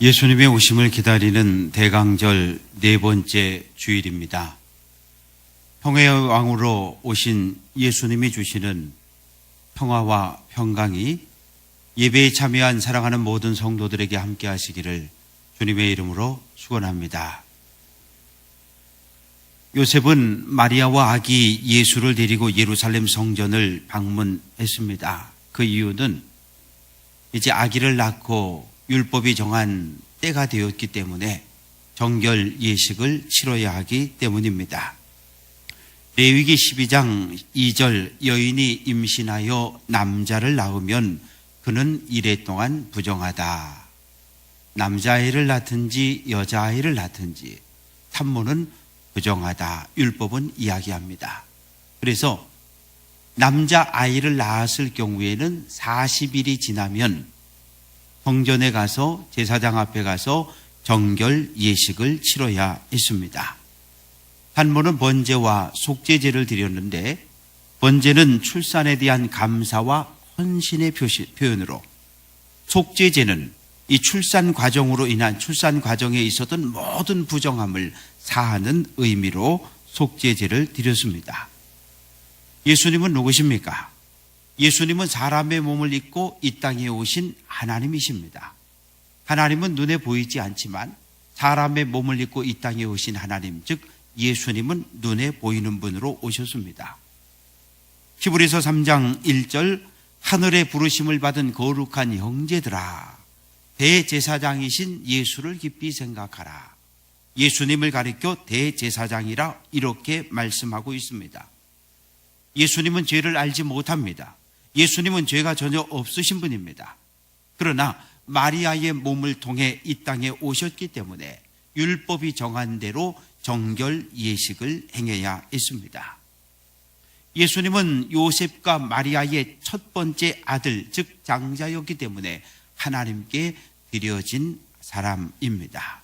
예수님의 오심을 기다리는 대강절 네 번째 주일입니다. 평화의 왕으로 오신 예수님이 주시는 평화와 평강이 예배에 참여한 사랑하는 모든 성도들에게 함께 하시기를 주님의 이름으로 축원합니다. 요셉은 마리아와 아기 예수를 데리고 예루살렘 성전을 방문했습니다. 그 이유는 이제 아기를 낳고 율법이 정한 때가 되었기 때문에 정결 예식을 치러야 하기 때문입니다. 레위기 12장 2절 여인이 임신하여 남자를 낳으면 그는 이래 동안 부정하다. 남자아이를 낳든지 여자아이를 낳든지 탐모는 부정하다. 율법은 이야기합니다. 그래서 남자아이를 낳았을 경우에는 40일이 지나면 성전에 가서 제사장 앞에 가서 정결 예식을 치러야 했습니다. 한모는 번제와 속죄제를 드렸는데 번제는 출산에 대한 감사와 헌신의 표시, 표현으로 속죄제는 이 출산 과정으로 인한 출산 과정에 있었던 모든 부정함을 사하는 의미로 속죄제를 드렸습니다. 예수님은 누구십니까? 예수님은 사람의 몸을 입고 이 땅에 오신 하나님이십니다. 하나님은 눈에 보이지 않지만 사람의 몸을 입고 이 땅에 오신 하나님, 즉 예수님은 눈에 보이는 분으로 오셨습니다. 히브리서 3장 1절 하늘의 부르심을 받은 거룩한 형제들아 대제사장이신 예수를 깊이 생각하라. 예수님을 가리켜 대제사장이라 이렇게 말씀하고 있습니다. 예수님은 죄를 알지 못합니다. 예수님은 죄가 전혀 없으신 분입니다. 그러나 마리아의 몸을 통해 이 땅에 오셨기 때문에 율법이 정한 대로 정결 예식을 행해야 했습니다. 예수님은 요셉과 마리아의 첫 번째 아들, 즉 장자였기 때문에 하나님께 드려진 사람입니다.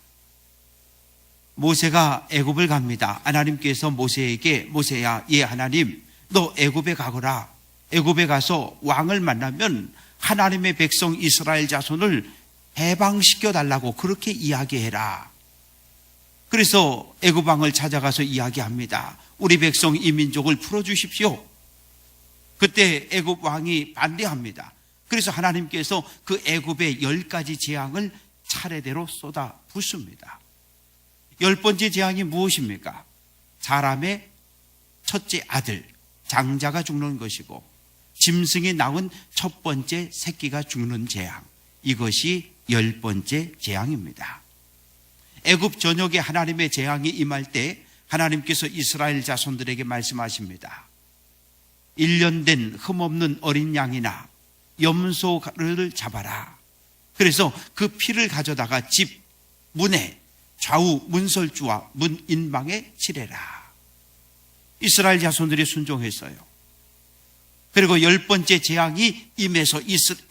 모세가 애굽을 갑니다. 하나님께서 모세에게 모세야, 예 하나님, 너 애굽에 가거라. 애굽에 가서 왕을 만나면 하나님의 백성 이스라엘 자손을 해방시켜 달라고 그렇게 이야기해라. 그래서 애굽 왕을 찾아가서 이야기합니다. 우리 백성 이 민족을 풀어 주십시오. 그때 애굽 왕이 반대합니다. 그래서 하나님께서 그 애굽의 열 가지 재앙을 차례대로 쏟아 붓습니다. 열 번째 재앙이 무엇입니까? 사람의 첫째 아들 장자가 죽는 것이고 짐승이 낳은 첫 번째 새끼가 죽는 재앙. 이것이 열 번째 재앙입니다. 애굽 전역에 하나님의 재앙이 임할 때 하나님께서 이스라엘 자손들에게 말씀하십니다. 1년 된 흠없는 어린 양이나 염소를 잡아라. 그래서 그 피를 가져다가 집 문에 좌우 문설주와 문 인방에 칠해라. 이스라엘 자손들이 순종했어요. 그리고 열 번째 재앙이 임해서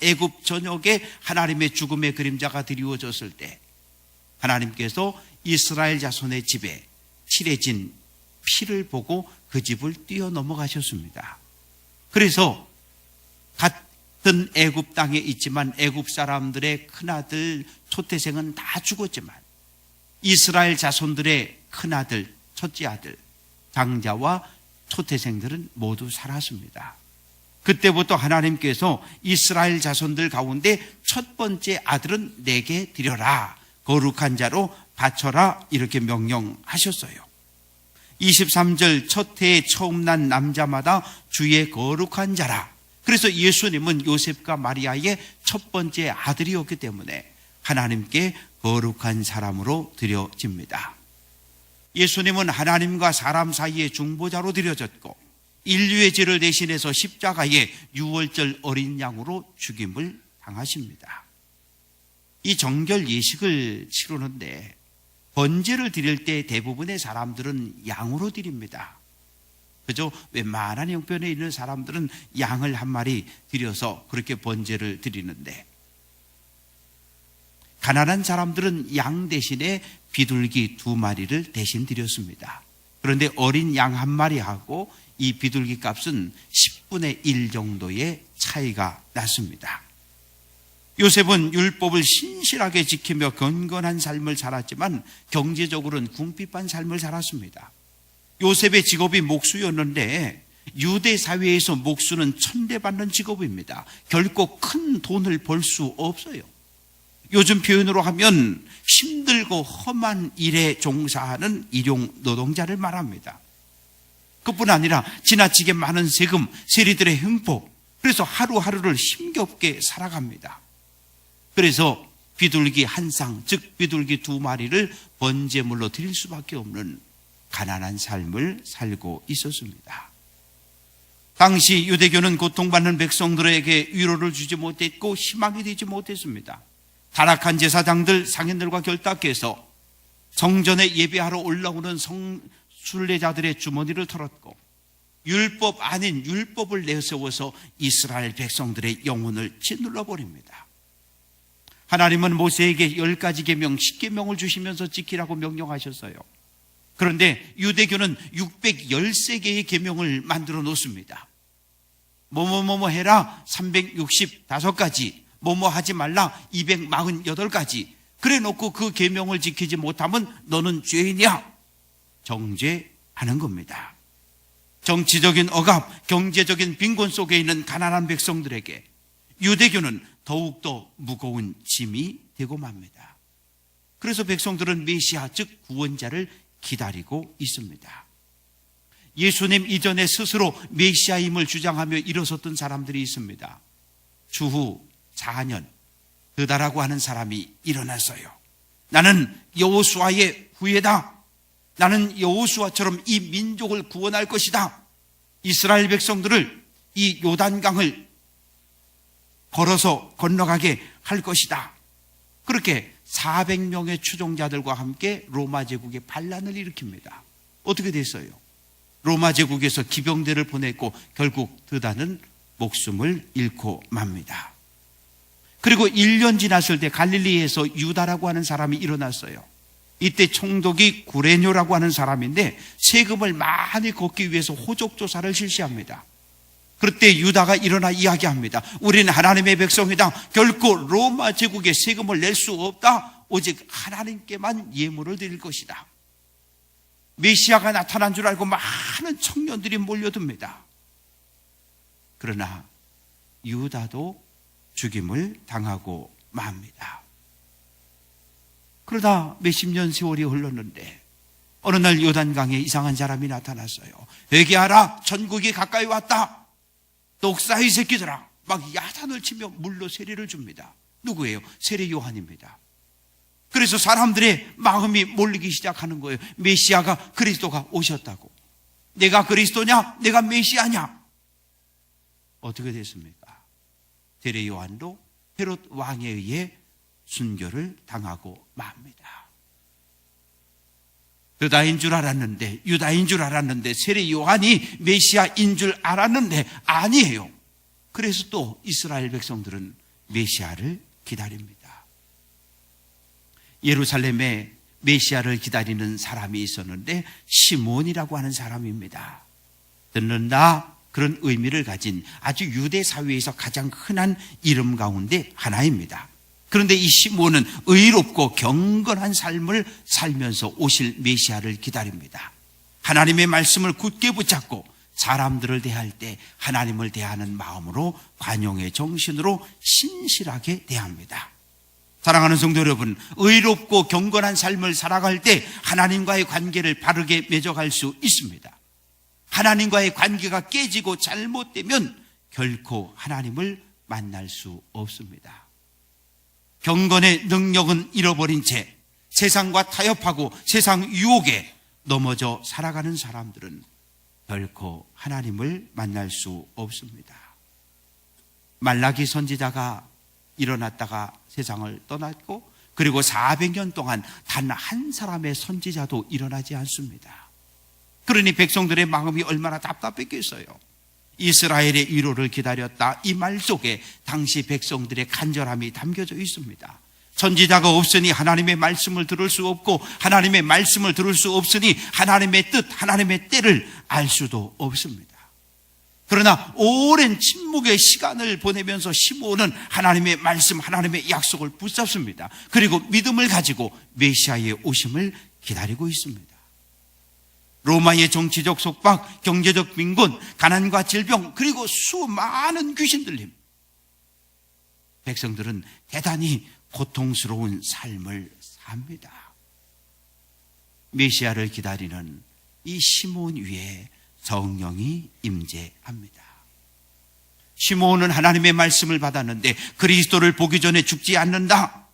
애굽 전역에 하나님의 죽음의 그림자가 드리워졌을 때 하나님께서 이스라엘 자손의 집에 칠해진 피를 보고 그 집을 뛰어 넘어가셨습니다. 그래서 같은 애굽 땅에 있지만 애굽 사람들의 큰아들 초태생은 다 죽었지만 이스라엘 자손들의 큰아들 첫째 아들 장자와 초태생들은 모두 살았습니다. 그때부터 하나님께서 이스라엘 자손들 가운데 첫 번째 아들은 내게 드려라. 거룩한 자로 바쳐라. 이렇게 명령하셨어요. 23절 첫 해에 처음 난 남자마다 주의 거룩한 자라. 그래서 예수님은 요셉과 마리아의 첫 번째 아들이었기 때문에 하나님께 거룩한 사람으로 드려집니다. 예수님은 하나님과 사람 사이의 중보자로 드려졌고 인류의 죄를 대신해서 십자가에 유월절 어린 양으로 죽임을 당하십니다. 이 정결 예식을 치르는데 번제를 드릴 때 대부분의 사람들은 양으로 드립니다. 그죠? 웬만한 형편에 있는 사람들은 양을 한 마리 드려서 그렇게 번제를 드리는데 가난한 사람들은 양 대신에 비둘기 두 마리를 대신 드렸습니다. 그런데 어린 양 한 마리하고 이 비둘기 값은 10분의 1 정도의 차이가 났습니다. 요셉은 율법을 신실하게 지키며 건건한 삶을 살았지만 경제적으로는 궁핍한 삶을 살았습니다. 요셉의 직업이 목수였는데 유대 사회에서 목수는 천대받는 직업입니다. 결코 큰 돈을 벌 수 없어요. 요즘 표현으로 하면 힘들고 험한 일에 종사하는 일용 노동자를 말합니다. 그뿐 아니라 지나치게 많은 세금, 세리들의 횡포, 그래서 하루하루를 힘겹게 살아갑니다. 그래서 비둘기 한 쌍, 즉 비둘기 두 마리를 번제물로 드릴 수밖에 없는 가난한 삶을 살고 있었습니다. 당시 유대교는 고통받는 백성들에게 위로를 주지 못했고 희망이 되지 못했습니다. 타락한 제사장들, 상인들과 결탁해서 성전에 예배하러 올라오는 성 순례자들의 주머니를 털었고 율법 아닌 율법을 내세워서 이스라엘 백성들의 영혼을 짓눌러 버립니다. 하나님은 모세에게 열 가지 계명, 십 계명을 주시면서 지키라고 명령하셨어요. 그런데 유대교는 613개의 계명을 만들어 놓습니다. 뭐뭐뭐뭐 해라 365가지, 뭐뭐 하지 말라 248가지. 그래 놓고 그 계명을 지키지 못하면 너는 죄인이야. 정죄하는 겁니다. 정치적인 억압, 경제적인 빈곤 속에 있는 가난한 백성들에게 유대교는 더욱더 무거운 짐이 되고 맙니다. 그래서 백성들은 메시아, 즉 구원자를 기다리고 있습니다. 예수님 이전에 스스로 메시아임을 주장하며 일어섰던 사람들이 있습니다. 주후 4년 그다라고 하는 사람이 일어났어요. 나는 여호수아의 후예다. 나는 여호수아처럼 이 민족을 구원할 것이다. 이스라엘 백성들을 이 요단강을 걸어서 건너가게 할 것이다. 그렇게 400명의 추종자들과 함께 로마 제국의 반란을 일으킵니다. 어떻게 됐어요? 로마 제국에서 기병대를 보냈고 결국 드다는 목숨을 잃고 맙니다. 그리고 1년 지났을 때 갈릴리에서 유다라고 하는 사람이 일어났어요. 이때 총독이 구레뇨라고 하는 사람인데 세금을 많이 걷기 위해서 호적 조사를 실시합니다. 그때 유다가 일어나 이야기합니다. 우리는 하나님의 백성이다. 결코 로마 제국에 세금을 낼 수 없다. 오직 하나님께만 예물을 드릴 것이다. 메시아가 나타난 줄 알고 많은 청년들이 몰려듭니다. 그러나 유다도 죽임을 당하고 맙니다. 그러다 몇십 년 세월이 흘렀는데 어느 날 요단강에 이상한 사람이 나타났어요. 회개하라. 전국이 가까이 왔다. 독사의 새끼들아. 막 야단을 치며 물로 세례를 줍니다. 누구예요? 세례 요한입니다. 그래서 사람들의 마음이 몰리기 시작하는 거예요. 메시아가 그리스도가 오셨다고. 내가 그리스도냐? 내가 메시아냐? 어떻게 됐습니까? 세례 요한도 헤롯 왕에 의해 순교를 당하고 맙니다. 유다인 줄 알았는데, 유다인 줄 알았는데, 세례 요한이 메시아인 줄 알았는데, 아니에요. 그래서 또 이스라엘 백성들은 메시아를 기다립니다. 예루살렘에 메시아를 기다리는 사람이 있었는데, 시몬이라고 하는 사람입니다. 듣는다. 그런 의미를 가진 아주 유대 사회에서 가장 흔한 이름 가운데 하나입니다. 그런데 이 시몬은 의롭고 경건한 삶을 살면서 오실 메시아를 기다립니다. 하나님의 말씀을 굳게 붙잡고 사람들을 대할 때 하나님을 대하는 마음으로 관용의 정신으로 신실하게 대합니다. 사랑하는 성도 여러분, 의롭고 경건한 삶을 살아갈 때 하나님과의 관계를 바르게 맺어갈 수 있습니다. 하나님과의 관계가 깨지고 잘못되면 결코 하나님을 만날 수 없습니다. 경건의 능력은 잃어버린 채 세상과 타협하고 세상 유혹에 넘어져 살아가는 사람들은 결코 하나님을 만날 수 없습니다. 말라기 선지자가 일어났다가 세상을 떠났고 그리고 400년 동안 단 한 사람의 선지자도 일어나지 않습니다. 그러니 백성들의 마음이 얼마나 답답했겠어요. 이스라엘의 위로를 기다렸다. 이 말 속에 당시 백성들의 간절함이 담겨져 있습니다. 선지자가 없으니 하나님의 말씀을 들을 수 없고 하나님의 말씀을 들을 수 없으니 하나님의 뜻, 하나님의 때를 알 수도 없습니다. 그러나 오랜 침묵의 시간을 보내면서 시몬은 하나님의 말씀, 하나님의 약속을 붙잡습니다. 그리고 믿음을 가지고 메시아의 오심을 기다리고 있습니다. 로마의 정치적 속박, 경제적 빈곤, 가난과 질병, 그리고 수많은 귀신 들림. 백성들은 대단히 고통스러운 삶을 삽니다. 메시아를 기다리는 이 시몬 위에 성령이 임재합니다. 시몬은 하나님의 말씀을 받았는데 그리스도를 보기 전에 죽지 않는다.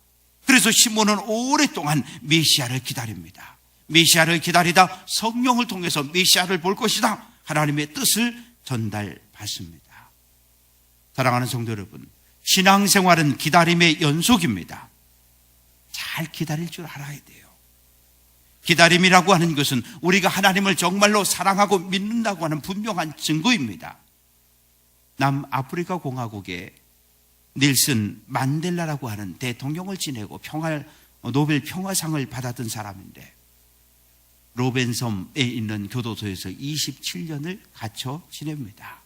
그래서 시몬은 오랫동안 메시아를 기다립니다. 메시아를 기다리다 성령을 통해서 메시아를 볼 것이다. 하나님의 뜻을 전달받습니다. 사랑하는 성도 여러분, 신앙생활은 기다림의 연속입니다. 잘 기다릴 줄 알아야 돼요. 기다림이라고 하는 것은 우리가 하나님을 정말로 사랑하고 믿는다고 하는 분명한 증거입니다. 남아프리카 공화국에 닐슨 만델라라고 하는 대통령을 지내고 평화 노벨 평화상을 받았던 사람인데 로벤섬에 있는 교도소에서 27년을 갇혀 지냅니다.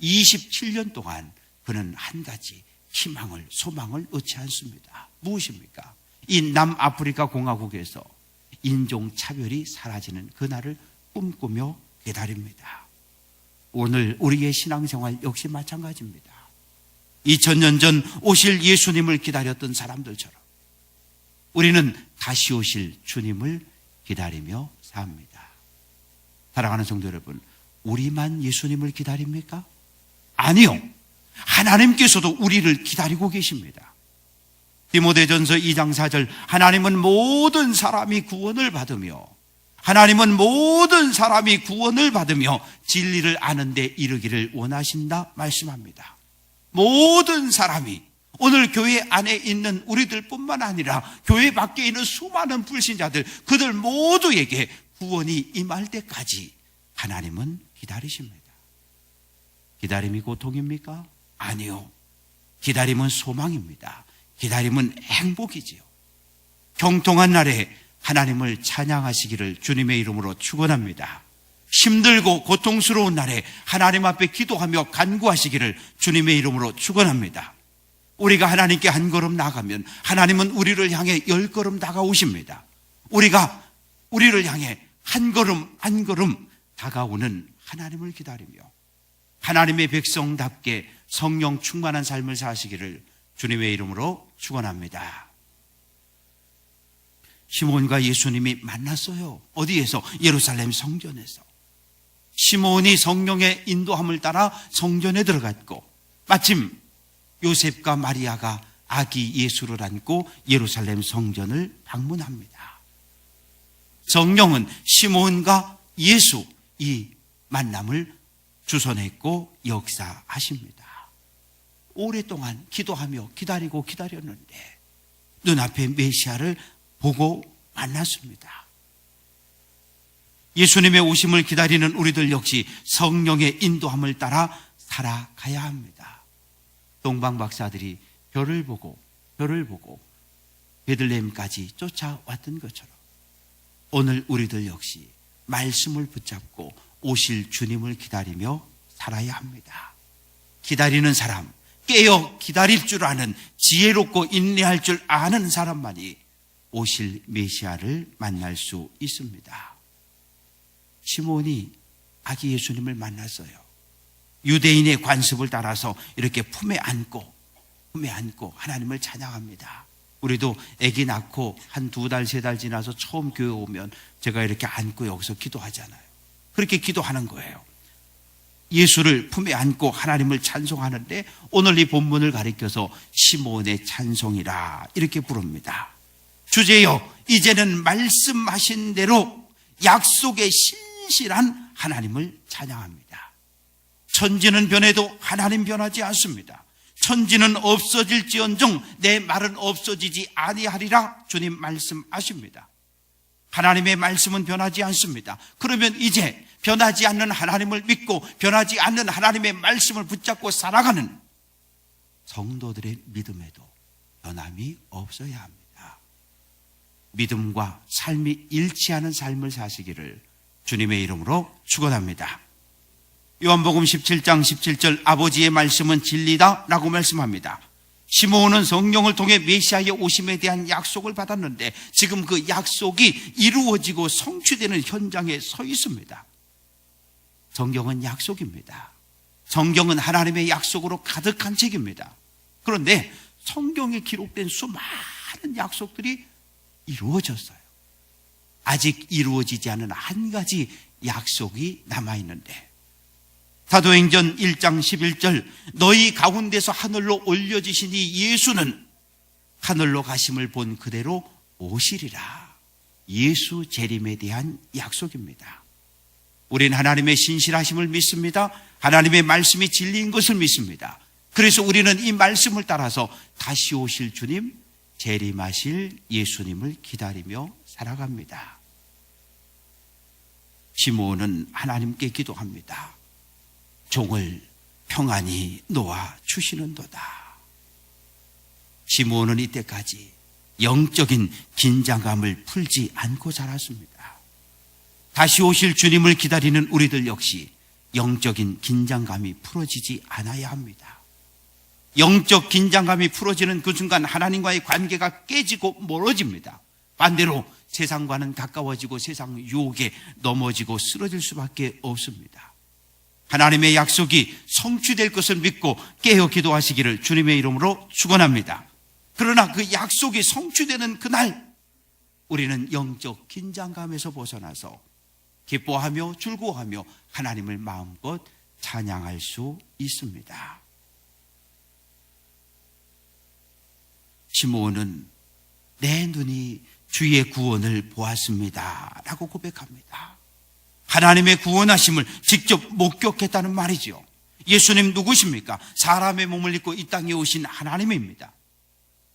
27년 동안 그는 한 가지 희망을 소망을 얻지 않습니다. 무엇입니까? 이 남아프리카 공화국에서 인종 차별이 사라지는 그날을 꿈꾸며 기다립니다. 오늘 우리의 신앙생활 역시 마찬가지입니다. 2000년 전 오실 예수님을 기다렸던 사람들처럼 우리는 다시 오실 주님을 기다리며 삽니다. 사랑하는 성도 여러분, 우리만 예수님을 기다립니까? 아니요. 하나님께서도 우리를 기다리고 계십니다. 디모데전서 2장 4절 하나님은 모든 사람이 구원을 받으며 하나님은 모든 사람이 구원을 받으며 진리를 아는 데 이르기를 원하신다 말씀합니다. 모든 사람이 오늘 교회 안에 있는 우리들뿐만 아니라 교회 밖에 있는 수많은 불신자들 그들 모두에게 구원이 임할 때까지 하나님은 기다리십니다. 기다림이 고통입니까? 아니요. 기다림은 소망입니다. 기다림은 행복이지요. 경통한 날에 하나님을 찬양하시기를 주님의 이름으로 축원합니다. 힘들고 고통스러운 날에 하나님 앞에 기도하며 간구하시기를 주님의 이름으로 축원합니다. 우리가 하나님께 한 걸음 나가면 하나님은 우리를 향해 열 걸음 다가오십니다. 우리가 우리를 향해 한 걸음 한 걸음 다가오는 하나님을 기다리며 하나님의 백성답게 성령 충만한 삶을 사시기를 주님의 이름으로 축원합니다. 시몬과 예수님이 만났어요. 어디에서? 예루살렘 성전에서. 시몬이 성령의 인도함을 따라 성전에 들어갔고 마침 요셉과 마리아가 아기 예수를 안고 예루살렘 성전을 방문합니다. 성령은 시몬과 예수 이 만남을 주선했고 역사하십니다. 오랫동안 기도하며 기다리고 기다렸는데 눈앞에 메시아를 보고 만났습니다. 예수님의 오심을 기다리는 우리들 역시 성령의 인도함을 따라 살아가야 합니다. 동방 박사들이 별을 보고 별을 보고 베들레헴까지 쫓아왔던 것처럼 오늘 우리들 역시 말씀을 붙잡고 오실 주님을 기다리며 살아야 합니다. 기다리는 사람, 깨어 기다릴 줄 아는 지혜롭고 인내할 줄 아는 사람만이 오실 메시아를 만날 수 있습니다. 시몬이 아기 예수님을 만났어요. 유대인의 관습을 따라서 이렇게 품에 안고 품에 안고 하나님을 찬양합니다. 우리도 아기 낳고 한 두 달, 세 달 지나서 처음 교회 오면 제가 이렇게 안고 여기서 기도하잖아요. 그렇게 기도하는 거예요. 예수를 품에 안고 하나님을 찬송하는데 오늘 이 본문을 가리켜서 시몬의 찬송이라 이렇게 부릅니다. 주제여, 이제는 말씀하신 대로 약속의 신실한 하나님을 찬양합니다. 천지는 변해도 하나님 변하지 않습니다. 천지는 없어질지언정 내 말은 없어지지 아니하리라 주님 말씀하십니다. 하나님의 말씀은 변하지 않습니다. 그러면 이제 변하지 않는 하나님을 믿고 변하지 않는 하나님의 말씀을 붙잡고 살아가는 성도들의 믿음에도 변함이 없어야 합니다. 믿음과 삶이 일치하는 삶을 사시기를 주님의 이름으로 축원합니다. 요한복음 17장 17절 아버지의 말씀은 진리다 라고 말씀합니다. 시므온은 성령을 통해 메시아의 오심에 대한 약속을 받았는데 지금 그 약속이 이루어지고 성취되는 현장에 서 있습니다. 성경은 약속입니다. 성경은 하나님의 약속으로 가득한 책입니다. 그런데 성경에 기록된 수많은 약속들이 이루어졌어요. 아직 이루어지지 않은 한 가지 약속이 남아있는데 사도행전 1장 11절 너희 가운데서 하늘로 올려지시니 예수는 하늘로 가심을 본 그대로 오시리라. 예수 재림에 대한 약속입니다. 우리는 하나님의 신실하심을 믿습니다. 하나님의 말씀이 진리인 것을 믿습니다. 그래서 우리는 이 말씀을 따라서 다시 오실 주님, 재림하실 예수님을 기다리며 살아갑니다. 시므온은 하나님께 기도합니다. 종을 평안히 놓아 주시는도다. 시므온은 이때까지 영적인 긴장감을 풀지 않고 자랐습니다. 다시 오실 주님을 기다리는 우리들 역시 영적인 긴장감이 풀어지지 않아야 합니다. 영적 긴장감이 풀어지는 그 순간 하나님과의 관계가 깨지고 멀어집니다. 반대로 세상과는 가까워지고 세상 유혹에 넘어지고 쓰러질 수밖에 없습니다. 하나님의 약속이 성취될 것을 믿고 깨어 기도하시기를 주님의 이름으로 축원합니다. 그러나 그 약속이 성취되는 그날 우리는 영적 긴장감에서 벗어나서 기뻐하며 즐거워하며 하나님을 마음껏 찬양할 수 있습니다. 시므온은 내 눈이 주의 구원을 보았습니다. 라고 고백합니다. 하나님의 구원하심을 직접 목격했다는 말이죠. 예수님 누구십니까? 사람의 몸을 입고 이 땅에 오신 하나님입니다.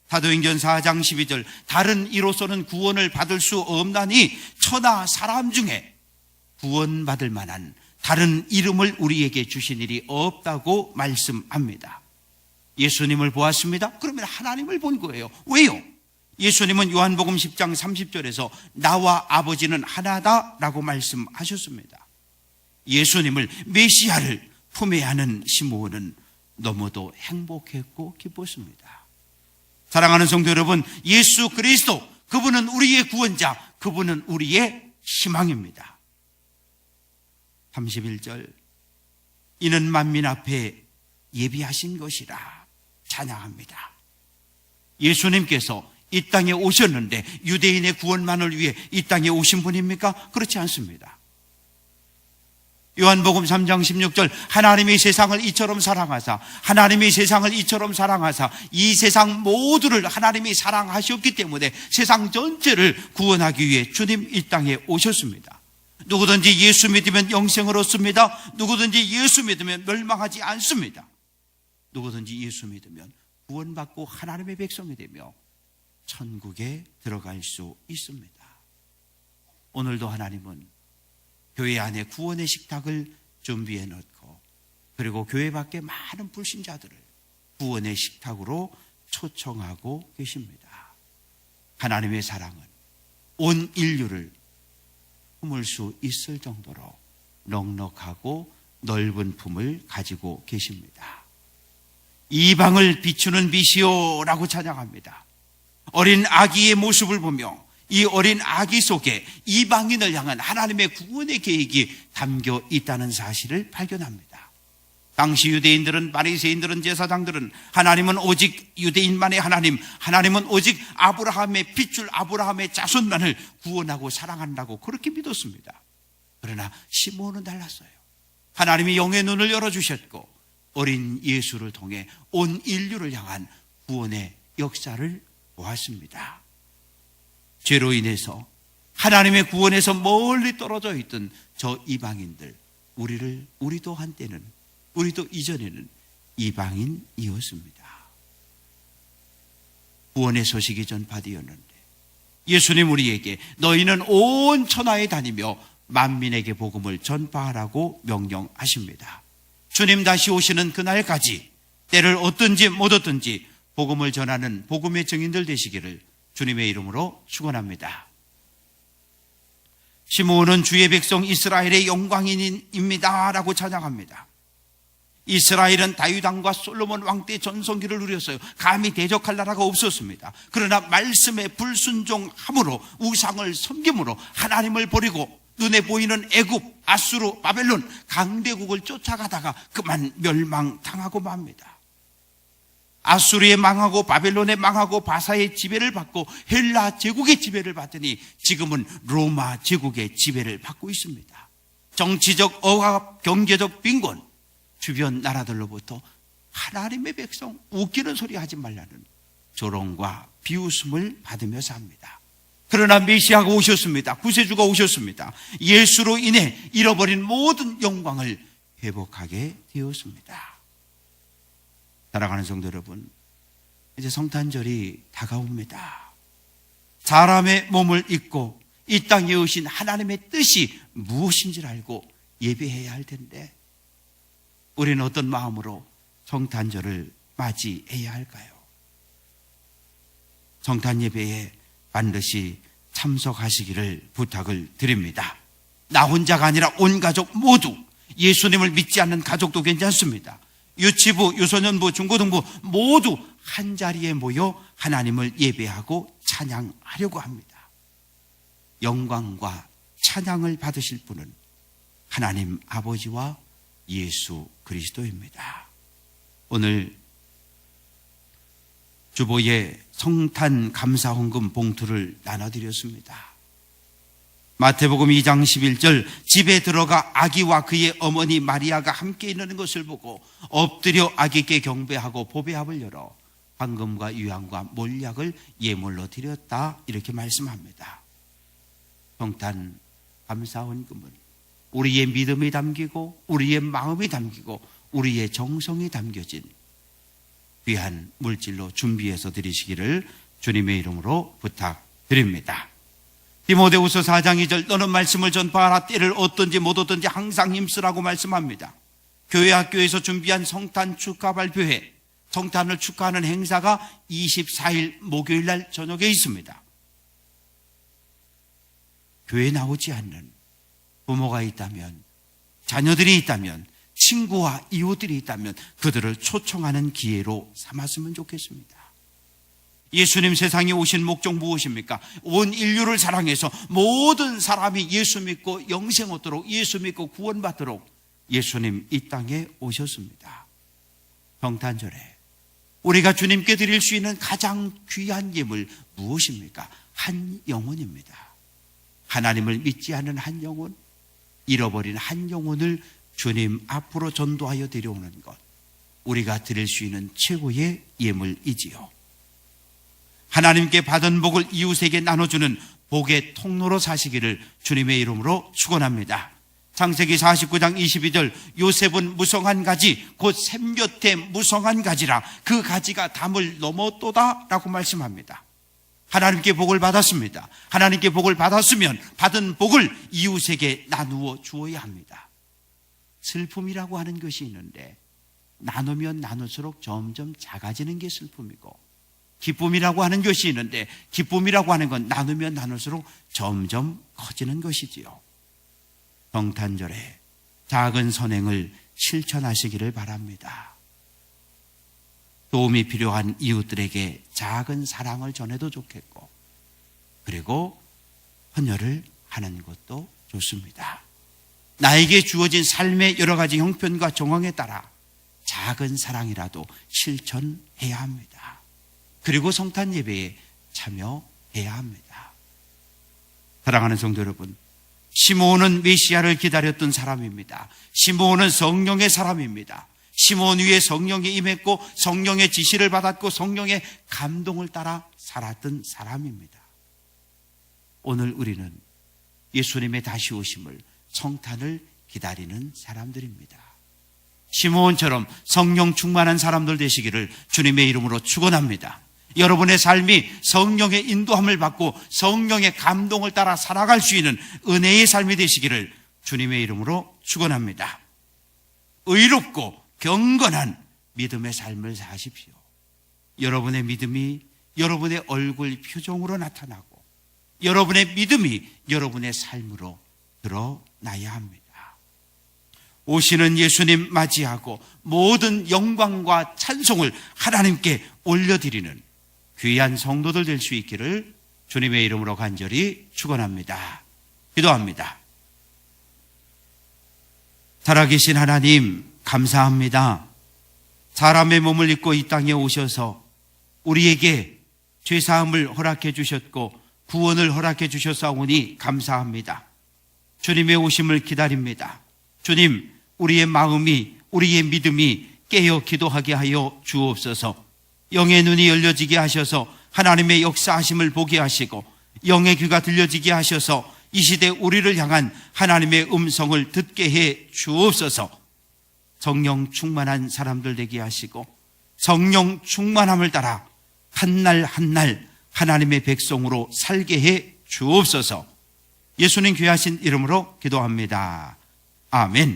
사도행전 4장 12절 다른 이로서는 구원을 받을 수 없나니 천하 사람 중에 구원받을 만한 다른 이름을 우리에게 주신 일이 없다고 말씀합니다. 예수님을 보았습니다. 그러면 하나님을 본 거예요. 왜요? 예수님은 요한복음 10장 30절에서 나와 아버지는 하나다라고 말씀하셨습니다. 예수님을 메시아를 품에 안은 시므온은 너무도 행복했고 기뻤습니다. 사랑하는 성도 여러분, 예수 그리스도 그분은 우리의 구원자, 그분은 우리의 희망입니다. 31절 이는 만민 앞에 예비하신 것이라 찬양합니다. 예수님께서 이 땅에 오셨는데 유대인의 구원만을 위해 이 땅에 오신 분입니까? 그렇지 않습니다. 요한복음 3장 16절 하나님이 세상을 이처럼 사랑하사 하나님이 세상을 이처럼 사랑하사 이 세상 모두를 하나님이 사랑하셨기 때문에 세상 전체를 구원하기 위해 주님 이 땅에 오셨습니다. 누구든지 예수 믿으면 영생을 얻습니다. 누구든지 예수 믿으면 멸망하지 않습니다. 누구든지 예수 믿으면 구원받고 하나님의 백성이 되며 천국에 들어갈 수 있습니다. 오늘도 하나님은 교회 안에 구원의 식탁을 준비해 놓고 그리고 교회 밖에 많은 불신자들을 구원의 식탁으로 초청하고 계십니다. 하나님의 사랑은 온 인류를 품을 수 있을 정도로 넉넉하고 넓은 품을 가지고 계십니다. 이방을 비추는 빛이요라고 찬양합니다. 어린 아기의 모습을 보며 이 어린 아기 속에 이방인을 향한 하나님의 구원의 계획이 담겨 있다는 사실을 발견합니다. 당시 유대인들은 바리새인들은 제사장들은 하나님은 오직 유대인만의 하나님, 하나님은 오직 아브라함의 핏줄 아브라함의 자손만을 구원하고 사랑한다고 그렇게 믿었습니다. 그러나 시몬은 달랐어요. 하나님이 영의 눈을 열어 주셨고 어린 예수를 통해 온 인류를 향한 구원의 역사를 보았습니다. 죄로 인해서 하나님의 구원에서 멀리 떨어져 있던 저 이방인들, 우리를, 우리도 한때는, 우리도 이전에는 이방인이었습니다. 구원의 소식이 전파되었는데, 예수님 우리에게 너희는 온 천하에 다니며 만민에게 복음을 전파하라고 명령하십니다. 주님 다시 오시는 그날까지 때를 얻든지 못 얻든지 복음을 전하는 복음의 증인들 되시기를 주님의 이름으로 축원합니다. 시므온은 주의 백성 이스라엘의 영광인입니다라고 찬양합니다. 이스라엘은 다윗 왕과 솔로몬 왕 때 전성기를 누렸어요. 감히 대적할 나라가 없었습니다. 그러나 말씀에 불순종함으로 우상을 섬김으로 하나님을 버리고 눈에 보이는 애굽, 아수르, 바벨론 강대국을 쫓아가다가 그만 멸망당하고 맙니다. 아수르에 망하고 바벨론에 망하고 바사의 지배를 받고 헬라 제국의 지배를 받더니 지금은 로마 제국의 지배를 받고 있습니다. 정치적 억압, 경제적 빈곤, 주변 나라들로부터 하나님의 백성 웃기는 소리 하지 말라는 조롱과 비웃음을 받으며 삽니다. 그러나 메시아가 오셨습니다. 구세주가 오셨습니다. 예수로 인해 잃어버린 모든 영광을 회복하게 되었습니다. 사랑하는 성도 여러분, 이제 성탄절이 다가옵니다. 사람의 몸을 입고 이 땅에 오신 하나님의 뜻이 무엇인지를 알고 예배해야 할 텐데 우리는 어떤 마음으로 성탄절을 맞이해야 할까요? 성탄 예배에 반드시 참석하시기를 부탁을 드립니다. 나 혼자가 아니라 온 가족 모두 예수님을 믿지 않는 가족도 괜찮습니다. 유치부, 유소년부, 중고등부 모두 한 자리에 모여 하나님을 예배하고 찬양하려고 합니다. 영광과 찬양을 받으실 분은 하나님 아버지와 예수 그리스도입니다. 오늘 주보에 성탄 감사 헌금 봉투를 나눠드렸습니다. 마태복음 2장 11절 집에 들어가 아기와 그의 어머니 마리아가 함께 있는 것을 보고 엎드려 아기께 경배하고 보배합을 열어 황금과 유향과 몰약을 예물로 드렸다 이렇게 말씀합니다. 성탄 감사 헌금은 우리의 믿음이 담기고 우리의 마음이 담기고 우리의 정성이 담겨진 귀한 물질로 준비해서 드리시기를 주님의 이름으로 부탁드립니다. 디모데후서 4장 2절 너는 말씀을 전파하라 때를 얻든지 못 얻든지 항상 힘쓰라고 말씀합니다. 교회 학교에서 준비한 성탄 축하 발표회 성탄을 축하하는 행사가 24일 목요일 날 저녁에 있습니다. 교회 나오지 않는 부모가 있다면 자녀들이 있다면 친구와 이웃들이 있다면 그들을 초청하는 기회로 삼았으면 좋겠습니다. 예수님 세상에 오신 목적 무엇입니까? 온 인류를 사랑해서 모든 사람이 예수 믿고 영생 얻도록 예수 믿고 구원받도록 예수님 이 땅에 오셨습니다. 성탄절에 우리가 주님께 드릴 수 있는 가장 귀한 예물 무엇입니까? 한 영혼입니다. 하나님을 믿지 않는 한 영혼, 잃어버린 한 영혼을 주님 앞으로 전도하여 데려오는 것. 우리가 드릴 수 있는 최고의 예물이지요. 하나님께 받은 복을 이웃에게 나눠주는 복의 통로로 사시기를 주님의 이름으로 축원합니다. 창세기 49장 22절 요셉은 무성한 가지 곧 샘곁에 무성한 가지라 그 가지가 담을 넘었도다라고 말씀합니다. 하나님께 복을 받았습니다. 하나님께 복을 받았으면 받은 복을 이웃에게 나누어 주어야 합니다. 슬픔이라고 하는 것이 있는데 나누면 나눌수록 점점 작아지는 게 슬픔이고 기쁨이라고 하는 것이 있는데 기쁨이라고 하는 건 나누면 나눌수록 점점 커지는 것이지요. 성탄절에 작은 선행을 실천하시기를 바랍니다. 도움이 필요한 이웃들에게 작은 사랑을 전해도 좋겠고, 그리고 헌혈을 하는 것도 좋습니다. 나에게 주어진 삶의 여러 가지 형편과 정황에 따라 작은 사랑이라도 실천해야 합니다. 그리고 성탄 예배에 참여해야 합니다. 사랑하는 성도 여러분, 시므온은 메시아를 기다렸던 사람입니다. 시므온은 성령의 사람입니다. 시몬 위에 성령이 임했고 성령의 지시를 받았고 성령의 감동을 따라 살았던 사람입니다. 오늘 우리는 예수님의 다시 오심을 성탄을 기다리는 사람들입니다. 시몬처럼 성령 충만한 사람들 되시기를 주님의 이름으로 축원합니다. 여러분의 삶이 성령의 인도함을 받고 성령의 감동을 따라 살아갈 수 있는 은혜의 삶이 되시기를 주님의 이름으로 축원합니다. 의롭고 경건한 믿음의 삶을 사십시오. 여러분의 믿음이 여러분의 얼굴 표정으로 나타나고 여러분의 믿음이 여러분의 삶으로 드러나야 합니다. 오시는 예수님 맞이하고 모든 영광과 찬송을 하나님께 올려드리는 귀한 성도들 될 수 있기를 주님의 이름으로 간절히 축원합니다. 기도합니다. 살아계신 하나님 감사합니다. 사람의 몸을 입고 이 땅에 오셔서 우리에게 죄 사함을 허락해 주셨고 구원을 허락해 주셨사오니 감사합니다. 주님의 오심을 기다립니다. 주님, 우리의 마음이, 우리의 믿음이 깨어 기도하게 하여 주옵소서. 영의 눈이 열려지게 하셔서 하나님의 역사하심을 보게 하시고 영의 귀가 들려지게 하셔서 이 시대 우리를 향한 하나님의 음성을 듣게 해 주옵소서. 성령 충만한 사람들 되게 하시고 성령 충만함을 따라 한 날 한 날 하나님의 백성으로 살게 해 주옵소서. 예수님 귀하신 이름으로 기도합니다. 아멘.